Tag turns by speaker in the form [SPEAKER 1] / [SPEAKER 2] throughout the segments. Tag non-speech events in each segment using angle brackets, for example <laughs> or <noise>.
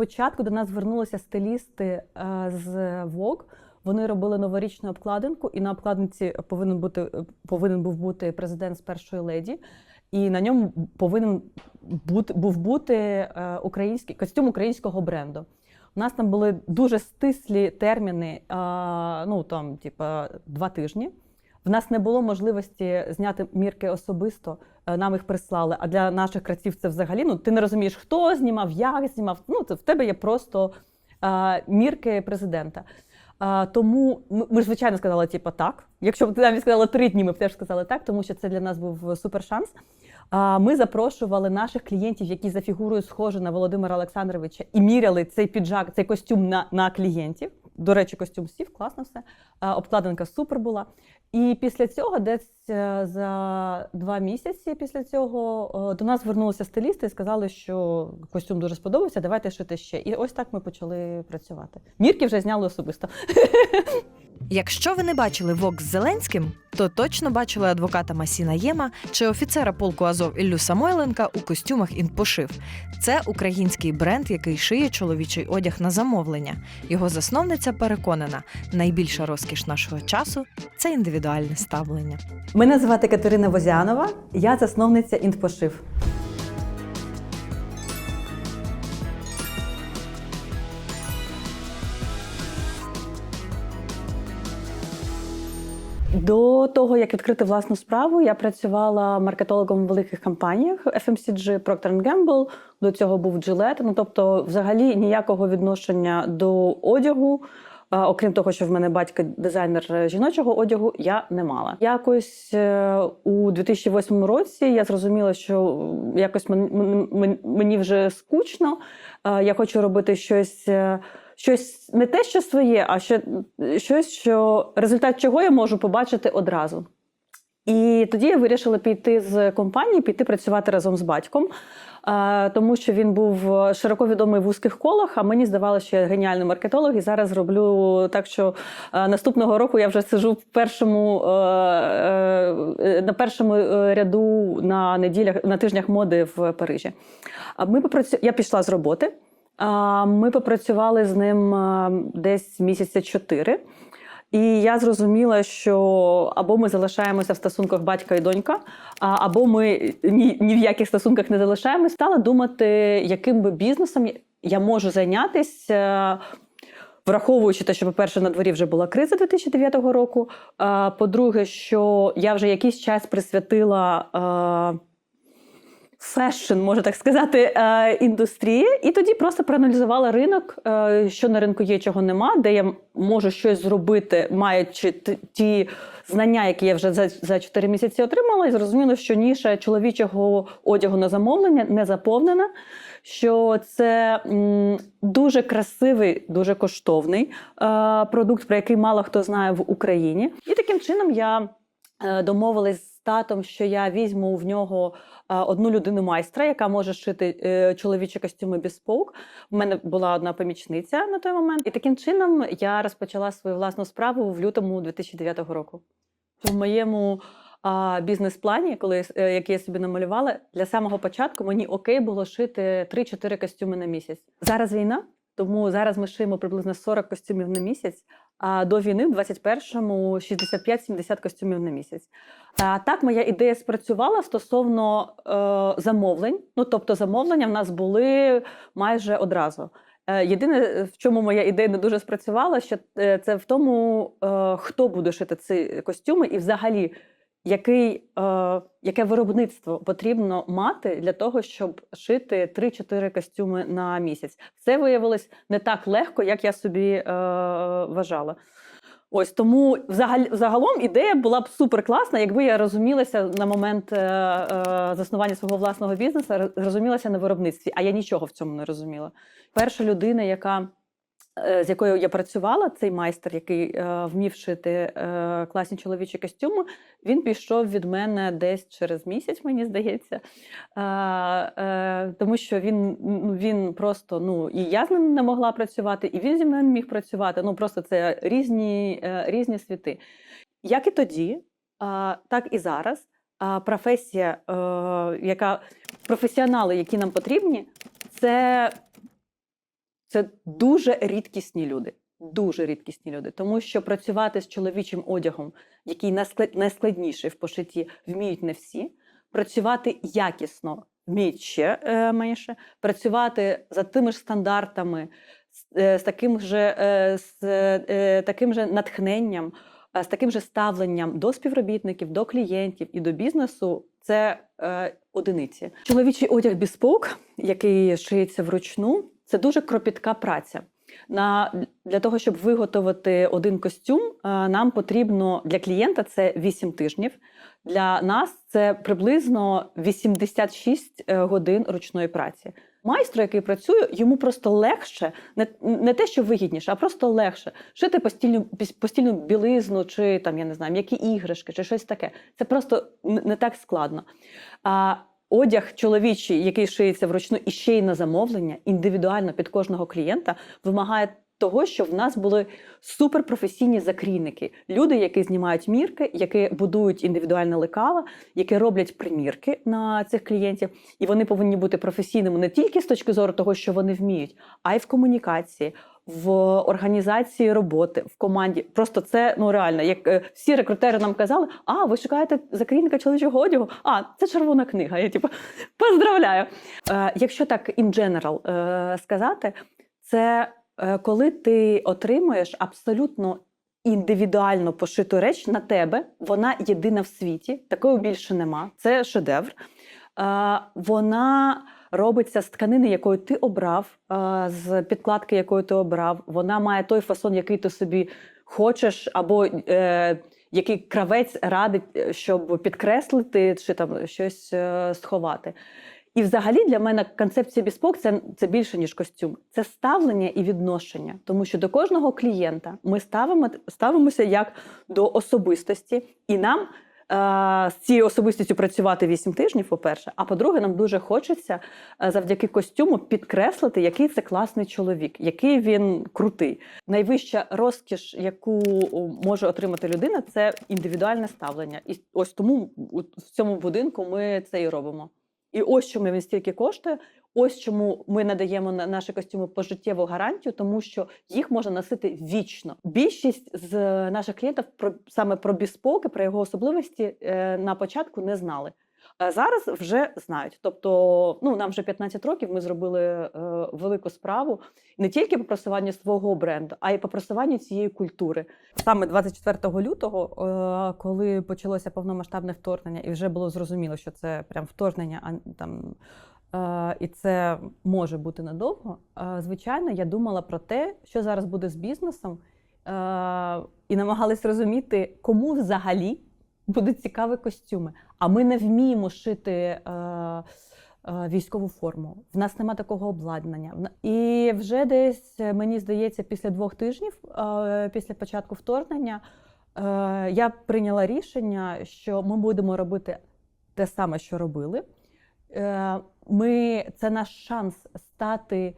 [SPEAKER 1] Спочатку до нас звернулися стилісти е, з Vogue. Вони робили новорічну обкладинку, і на обкладинці повинен бути повинен був бути президент з першої леді, і на ньому повинен бути був бути е, український костюм українського бренду. У нас там були дуже стислі терміни, е, ну там, типа, два тижні. В нас не було можливості зняти мірки особисто. Е, Нам їх прислали. А для наших краців це взагалі ну ти не розумієш, хто знімав, як знімав. Ну це в тебе є просто е, мірки президента. А, тому ми, ми ж звичайно сказали, типу, так. Якщо б ти навіть сказала три дні, ми б теж сказали так, тому що це для нас був супер шанс. Ми запрошували наших клієнтів, які за фігурою схожі на Володимира Олександровича, і міряли цей піджак, цей костюм на, на клієнтів. До речі, костюм сів, класно все. Обкладинка супер була. І після цього, десь е, за два місяці після цього, е, до нас звернулися стилісти і сказали, що костюм дуже сподобався, давайте шити ще. І ось так ми почали працювати. Мірки вже зняли особисто. <laughs>
[SPEAKER 2] Якщо ви не бачили Вок з Зеленським, то точно бачили адвоката Масіна Єма чи офіцера полку Азов Іллю Самойленка у костюмах інпошив. Це український бренд, який шиє чоловічий одяг на замовлення. Його засновниця переконана, найбільша розкіш нашого часу це індивідуальне ставлення.
[SPEAKER 1] Мене звати Катерина Возянова, я засновниця Інтпошив. До того, як відкрити власну справу, я працювала маркетологом в великих компаніях FMCG, Procter Gamble, до цього був Gillette. Ну тобто, взагалі ніякого відношення до одягу. Окрім того, що в мене батько дизайнер жіночого одягу, я не мала. Якось е, у 2008 році я зрозуміла, що якось мен- мен- мен- мені вже скучно. Я хочу робити щось, е, щось не те, що своє, а ще щось, що результат чого я можу побачити одразу. І тоді я вирішила піти з компанії, піти працювати разом з батьком, е, тому що він був широко відомий в вузьких колах. А мені здавалося, що я геніальний маркетолог, і зараз роблю так, що е, наступного року я вже сижу в першому е, е, на першому е, ряду на неділях на тижнях моди в Парижі. Ми попрацю... Я пішла з роботи. Ми попрацювали з ним е, десь місяця чотири. І я зрозуміла, що або ми залишаємося в стосунках батька і донька, або ми ні, ні в яких стосунках не залишаємося. Стала думати, яким би бізнесом я можу зайнятися. Враховуючи те, що, по-перше, на дворі вже була криза 2009 року. По-друге, що я вже якийсь час присвятила е, фешн, можна так сказати, е, індустрії, і тоді просто проаналізувала ринок, е, що на ринку є, чого нема, де я можу щось зробити, маючи ті знання, які я вже за, за 4 місяці отримала, і зрозуміла, що ніша чоловічого одягу на замовлення не заповнена. Що це дуже красивий, дуже коштовний е, продукт, про який мало хто знає в Україні. І таким чином я домовилась татом, що я візьму в нього одну людину майстра, яка може шити е, чоловічі костюми біспоук. У мене була одна помічниця на той момент. І таким чином я розпочала свою власну справу в лютому 2009 року. В моєму бізнес-плані, коли е, який я собі намалювала, для самого початку мені окей було шити 3-4 костюми на місяць. Зараз війна, тому зараз ми шиємо приблизно 40 костюмів на місяць. А до війни, в 21-му, 65-70 костюмів на місяць. А так, моя ідея спрацювала стосовно е, замовлень. Ну, тобто, замовлення в нас були майже одразу. Е, Єдине, в чому моя ідея не дуже спрацювала, що е, це в тому, е, хто буде шити ці костюми, і взагалі, який, е, яке виробництво потрібно мати для того, щоб шити 3-4 костюми на місяць. Це виявилось не так легко, як я собі е, вважала. Ось тому взагалі, загалом ідея була б супер класна, якби я розумілася на момент е, е, заснування свого власного бізнесу, роз- розумілася на виробництві, а я нічого в цьому не розуміла. Перша людина, яка з якою я працювала, цей майстер, який е, вмів шити е, класні чоловічі костюми, він пішов від мене десь через місяць, мені здається. Е, е, тому що він, ну, він просто, ну, і я з ним не могла працювати, і він зі мною не міг працювати. Ну, просто це різні, е, різні світи. Як і тоді, так і зараз. Професія, е, яка професіонали, які нам потрібні, це це дуже рідкісні люди. Дуже рідкісні люди, тому що працювати з чоловічим одягом, який найсклад- найскладніший в пошитті, вміють не всі. Працювати якісно вміють ще е, менше. Працювати за тими ж стандартами, з, е, з таким же, е, з е, таким же натхненням, е, з таким же ставленням до співробітників, до клієнтів і до бізнесу це е, одиниці. Чоловічий одяг біспок, який шиється вручну, це дуже кропітка праця. На, для того, щоб виготовити один костюм, е, нам потрібно для клієнта це 8 тижнів. Для нас це приблизно 86 е, годин ручної праці. Майстру, який працює, йому просто легше, не, не те, що вигідніше, а просто легше шити постільну, постільну білизну, чи там я не знаю, м'які іграшки, чи щось таке. Це просто не так складно. А одяг чоловічий, який шиється вручну і ще й на замовлення, індивідуально під кожного клієнта, вимагає того, що в нас були суперпрофесійні закрійники, люди, які знімають мірки, які будують індивідуальне лекала, які роблять примірки на цих клієнтів, і вони повинні бути професійними не тільки з точки зору того, що вони вміють, а й в комунікації. В організації роботи в команді просто це ну реально, як е, всі рекрутери нам казали, а ви шукаєте закрійника чоловічого одягу? А це червона книга. Я типу <laughs> поздравляю. Е, якщо так in general е, сказати, це е, коли ти отримуєш абсолютно індивідуально пошиту реч на тебе, вона єдина в світі, такої більше нема. Це шедевр. Е, Вона робиться з тканини, якою ти обрав, з підкладки, якою ти обрав. Вона має той фасон, який ти собі хочеш, або е, який кравець радить, е, щоб підкреслити чи там щось е, сховати. І взагалі для мене концепція біспок це, це більше, ніж костюм. Це ставлення і відношення. Тому що до кожного клієнта ми ставимо, ставимося як до особистості, і нам з цією особистістю працювати 8 тижнів, по-перше. А по-друге, нам дуже хочеться е, завдяки костюму підкреслити, який це класний чоловік, який він крутий. Найвища розкіш, яку може отримати людина, це індивідуальне ставлення. І ось тому в цьому будинку ми це і робимо. І ось чому він стільки коштує. Ось чому ми надаємо на наші костюми пожиттєву гарантію, тому що їх можна носити вічно. Більшість з наших клієнтів про саме про біспоки, про його особливості е, на початку не знали. Е, Зараз вже знають. Тобто, ну нам вже 15 років. Ми зробили е, велику справу не тільки по просуванню свого бренду, а й по просуванню цієї культури. Саме 24 лютого, е, коли почалося повномасштабне вторгнення, і вже було зрозуміло, що це прям вторгнення, а там. е, І це може бути надовго. е, Звичайно, я думала про те, що зараз буде з бізнесом, і намагалась розуміти, кому взагалі будуть цікаві костюми. А ми не вміємо шити е, е, військову форму. В нас нема такого обладнання. І вже десь е, мені здається, після двох тижнів, е, після початку вторгнення, е, я прийняла рішення, що ми будемо робити те саме, що робили. Е, Ми це наш шанс стати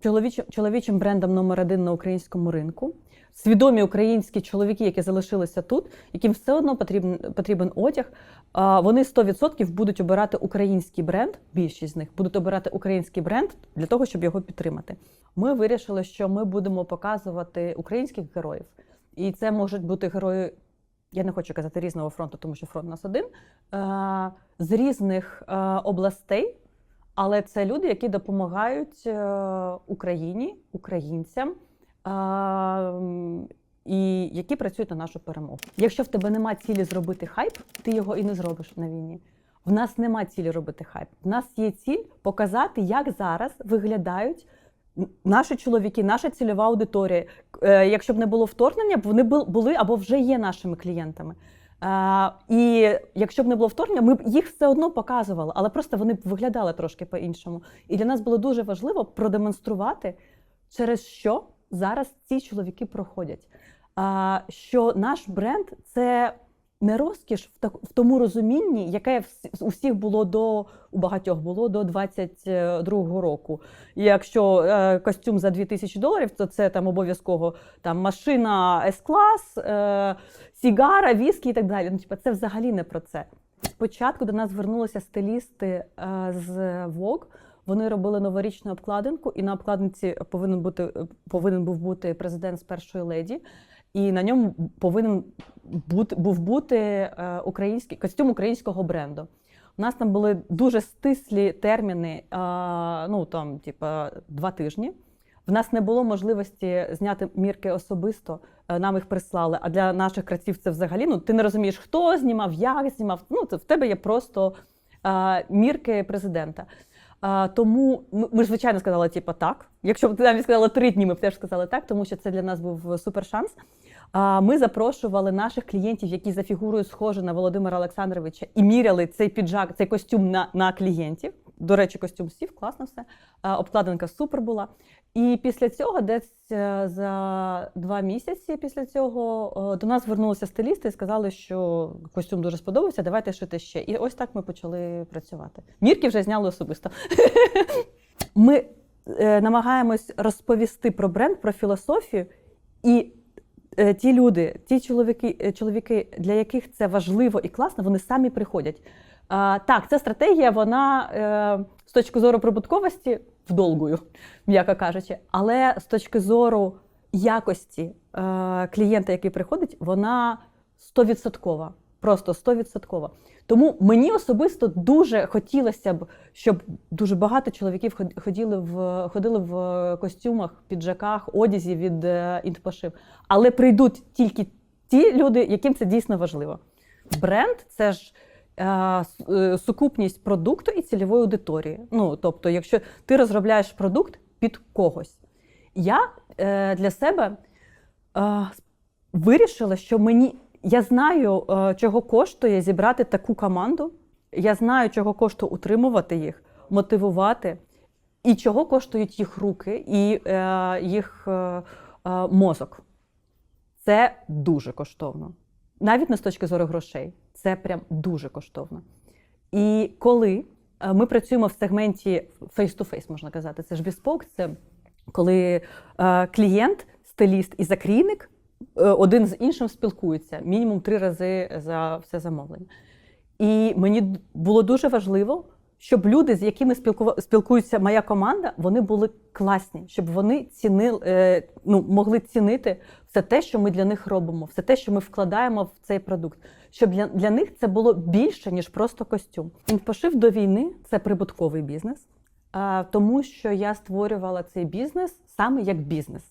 [SPEAKER 1] чоловічим, чоловічим брендом номер один на українському ринку. Свідомі українські чоловіки, які залишилися тут, яким все одно потрібен, потрібен одяг, вони 100% будуть обирати український бренд. Більшість з них будуть обирати український бренд для того, щоб його підтримати. Ми вирішили, що ми будемо показувати українських героїв, і це можуть бути герої. Я не хочу казати різного фронту, тому що фронт у нас один е, з різних е, областей, але це люди, які допомагають е, Україні, українцям. І які працюють на нашу перемогу. Якщо в тебе нема цілі зробити хайп, ти його і не зробиш на війні. В нас нема цілі робити хайп. В нас є ціль показати, як зараз виглядають наші чоловіки, наша цільова аудиторія. Е, Якщо б не було вторгнення, вони були або вже є нашими клієнтами. Е, І якщо б не було вторгнення, ми б їх все одно показували, але просто вони б виглядали трошки по-іншому. І для нас було дуже важливо продемонструвати, через що зараз ці чоловіки проходять. А, Що наш бренд це не розкіш в, так, в тому розумінні, яке у всіх було до у багатьох було до 22-го року. І Якщо е, костюм за 2000 доларів, то це там обов'язково там машина С-клас, е, сігара, віскі і так далі. Ну, типа, це взагалі не про це. Спочатку до нас звернулися стилісти е, з Vogue. Вони робили новорічну обкладинку, і на обкладинці повинен бути повинен був бути президент з першої леді, і на ньому повинен бути був бути е, український костюм українського бренду. У нас там були дуже стислі терміни, ну там, типа, два тижні. В нас не було можливості зняти мірки особисто. е, Нам їх прислали. А для наших краців це взагалі ну ти не розумієш, хто знімав, як знімав. Ну це в тебе є просто мірки президента. А, тому ми, ж звичайно сказали, типу, так. Якщо б ти навіть сказала три дні, ми б теж сказали так, тому що це для нас був супер шанс. А, Ми запрошували наших клієнтів, які за фігурою схожі на Володимира Олександровича, і міряли цей піджак, цей костюм на, на клієнтів. До речі, костюм сів, класно все. Обкладинка супер була. І після цього, десь е, за два місяці після цього, до нас звернулися стилісти і сказали, що костюм дуже сподобався, давайте шити ще. І ось так ми почали працювати. Мірки вже зняли особисто. <laughs> Ми е, намагаємось розповісти про бренд, про філософію, і е, ті люди, ті чоловіки, чоловіки, для яких це важливо і класно, вони самі приходять. Так, ця стратегія, вона е, з точки зору прибутковості вдолгую, м'яко кажучи, але з точки зору якості е, клієнта, який приходить, вона стовідсоткова. Просто стовідсоткова. Тому мені особисто дуже хотілося б, щоб дуже багато чоловіків ход- ходили в ходили в костюмах, піджаках, одязі від е, інтпошив. Але прийдуть тільки ті люди, яким це дійсно важливо. Бренд це ж сукупність продукту і цільової аудиторії. Ну тобто, якщо ти розробляєш продукт під когось, я е, для себе е, вирішила, що мені я знаю, е, чого коштує зібрати таку команду. Я знаю, чого коштує утримувати їх, мотивувати, і чого коштують їх руки і е, їх е, е, мозок. Це дуже коштовно. Навіть не з точки зору грошей. Це прям дуже коштовно. І коли е, ми працюємо в сегменті face-to-face, можна казати, це ж біспок, це коли е, клієнт, стиліст і закрійник е, один з іншим спілкуються мінімум три рази за все замовлення. І мені було дуже важливо, щоб люди, з якими спілкується моя команда, вони були класні, щоб вони цінили, е, ну, могли цінити все те, що ми для них робимо, все те, що ми вкладаємо в цей продукт. Щоб для, для них це було більше, ніж просто костюм. Інфошив до війни це прибутковий бізнес, а, тому що я створювала цей бізнес саме як бізнес.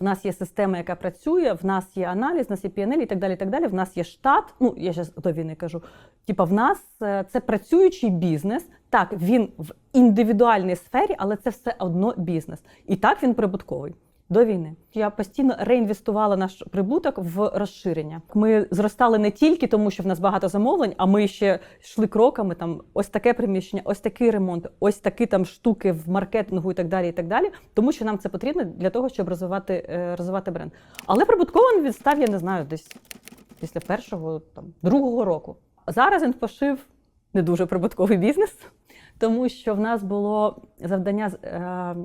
[SPEAKER 1] В нас є система, яка працює, в нас є аналіз, в нас є PNL і так далі. і так далі. В нас є штат. Ну я зараз до війни кажу. Типа, в нас е, це працюючий бізнес. Так, він в індивідуальній сфері, але це все одно бізнес. І так він прибутковий. До війни я постійно реінвестувала наш прибуток в розширення. Ми зростали не тільки тому, що в нас багато замовлень, а ми ще йшли кроками. Там ось таке приміщення, ось такий ремонт, ось такі там штуки в маркетингу і так далі. І так далі. Тому що нам це потрібно для того, щоб розвивати, е, розвивати бренд. Але прибутково він відстав, я не знаю, десь після першого там другого року. Зараз інфошив не дуже прибутковий бізнес, тому що в нас було завдання е,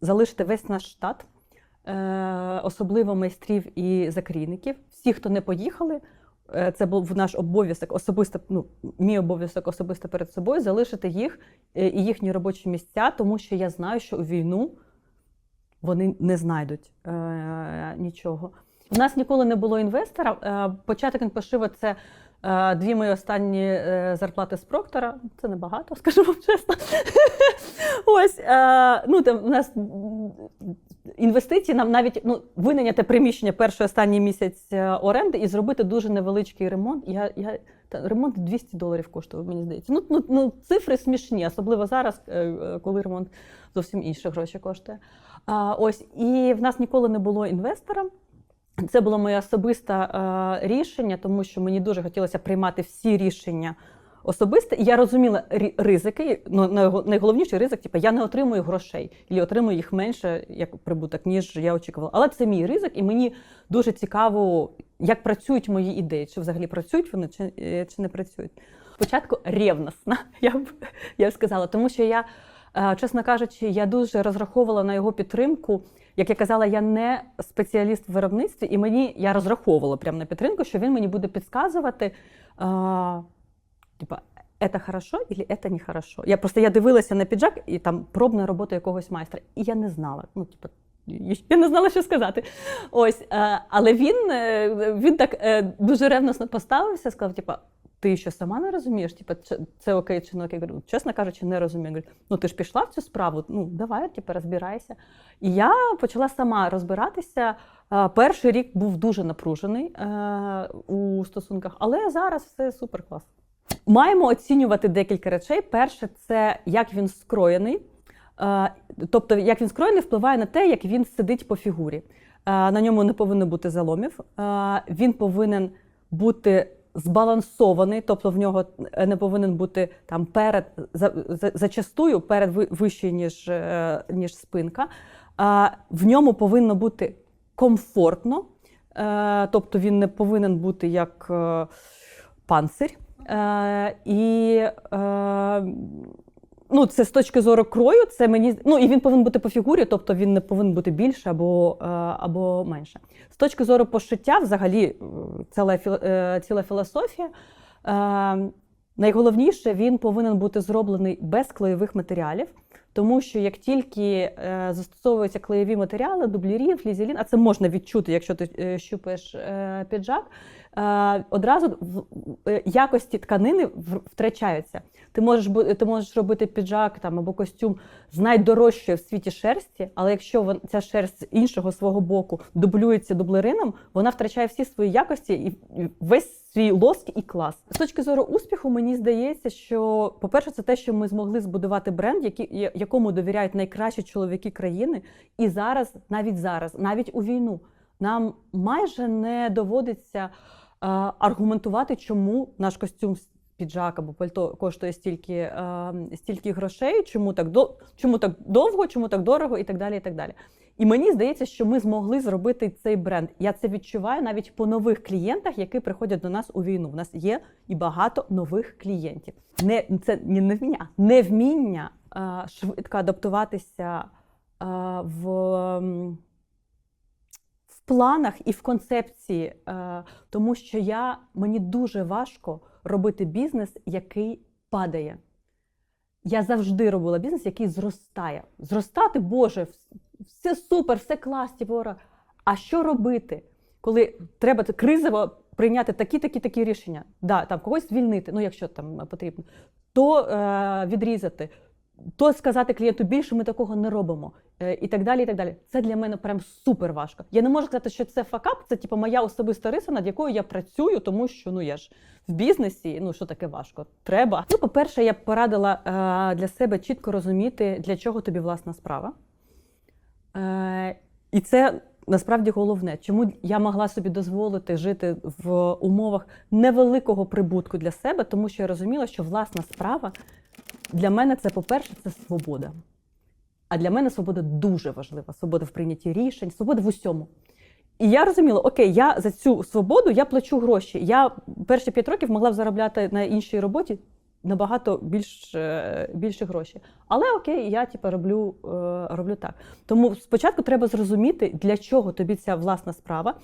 [SPEAKER 1] залишити весь наш штат, е, особливо майстрів і закрійників. Всі, хто не поїхали, е, це був наш обов'язок, особисто, ну, мій обов'язок особисто перед собою, залишити їх і їхні робочі місця, тому що я знаю, що у війну вони не знайдуть нічого. У нас ніколи не було інвестора. Початок інпошива це дві мої останні е, зарплати з Проктора. Це небагато, <laughs> скажу вам чесно. <laughs> Ось е, ну там у нас інвестиції нам навіть ну винайняти приміщення перший останній місяць е, оренди і зробити дуже невеличкий ремонт. Я, я та, ремонт 200 доларів коштує, мені здається. Ну, ну, ну цифри смішні, особливо зараз, коли ремонт зовсім інші гроші коштує. А, ось і в нас ніколи не було інвестора. Це було моє особисте е, рішення, тому що мені дуже хотілося приймати всі рішення особисто. І я розуміла ризики. Ну найго- найголовніший ризик, типу, я не отримую грошей, і отримую їх менше як прибуток, ніж я очікувала. Але це мій ризик, і мені дуже цікаво, як працюють мої ідеї, чи взагалі працюють вони, чи, е, чи не працюють. Спочатку ревностна, <laughs> я б я б сказала, тому що я, е, чесно кажучи, я дуже розраховувала на його підтримку. Як я казала, я не спеціаліст в виробництві, і мені я розраховувала прямо на підтримку, що він мені буде підказувати. Типа, це хорошо или це не хорошо. Я просто я дивилася на піджак і там пробна робота якогось майстра, і я не знала. Ну, типу, я не знала, що сказати. Ось, е, але він, е, він так е, дуже ревносно поставився, сказав: типу, ти що сама не розумієш? Чи це окей чи не? Я говорю, чесно кажучи, не розумію. Я Говорю, ну ти ж пішла в цю справу, ну давай, типу, розбирайся. І я почала сама розбиратися. Перший рік був дуже напружений е, у стосунках, але зараз все супер клас. Маємо оцінювати декілька речей. Перше, це як він скроєний. Е, Тобто, як він скроєний, впливає на те, як він сидить по фігурі. Е, На ньому не повинно бути заломів. Він повинен бути збалансований, тобто в нього не повинен бути там перед за, за, зачастую перед вищий, ніж, е, ніж спинка. А В ньому повинно бути комфортно, е, тобто він не повинен бути як панцирь. Е, І е, ну, це з точки зору крою, це мені. Ну, і він повинен бути по фігурі, тобто він не повинен бути більше або, е, або менше. З точки зору пошиття, взагалі, е, ціла, е, ціла філософія. Найголовніше, він повинен бути зроблений без клеєвих матеріалів, тому що як тільки застосовуються клеєві матеріали, дублірін, флізелін, а це можна відчути, якщо ти щупаєш піджак, одразу в- е, якості тканини втрачаються. Ти можеш ти можеш робити піджак там або костюм з найдорожчої в світі шерсті, але якщо ця шерсть з іншого свого боку дублюється дублерином, вона втрачає всі свої якості і весь свій лоск і клас. З точки зору успіху, мені здається, що по-перше, це те, що ми змогли збудувати бренд, який, якому довіряють найкращі чоловіки країни. І зараз, навіть зараз, навіть у війну, нам майже не доводиться е, аргументувати, чому наш костюм піджак або пальто коштує стільки, е, стільки грошей, чому так, до, чому так довго, чому так дорого і так далі. І так далі. І мені здається, що ми змогли зробити цей бренд. Я це відчуваю навіть по нових клієнтах, які приходять до нас у війну. У нас є і багато нових клієнтів. Не це не невміння, невміння е, швидко адаптуватися е, в планах і в концепції, е, тому що я мені дуже важко робити бізнес, який падає. Я завжди робила бізнес, який зростає. Зростати, Боже, все супер, все клас, типу. А що робити, коли треба кризово прийняти такі, такі, рішення? Да, там когось звільнити, ну якщо там потрібно, то е, відрізати, то сказати клієнту більше ми такого не робимо. Е, і так далі. і так далі. Це для мене прям супер важко. Я не можу сказати, що це факап, це типу моя особиста риса, над якою я працюю, тому що ну я ж в бізнесі, ну що таке важко? Треба. Ну, по-перше, я б порадила е, для себе чітко розуміти, для чого тобі власна справа. Е, і це насправді головне, чому я могла собі дозволити жити в умовах невеликого прибутку для себе, тому що я розуміла, що власна справа для мене це, по-перше, це свобода. А для мене свобода дуже важлива. Свобода в прийнятті рішень, свобода в усьому. І я розуміла, окей, я за цю свободу я плачу гроші. Я перші п'ять років могла б заробляти на іншій роботі набагато більш, е, більше гроші. Але окей, я типу, роблю, е, роблю так. Тому спочатку треба зрозуміти, для чого тобі ця власна справа,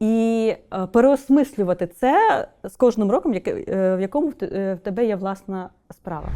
[SPEAKER 1] і е, переосмислювати це з кожним роком, в якому в тебе є власна справа.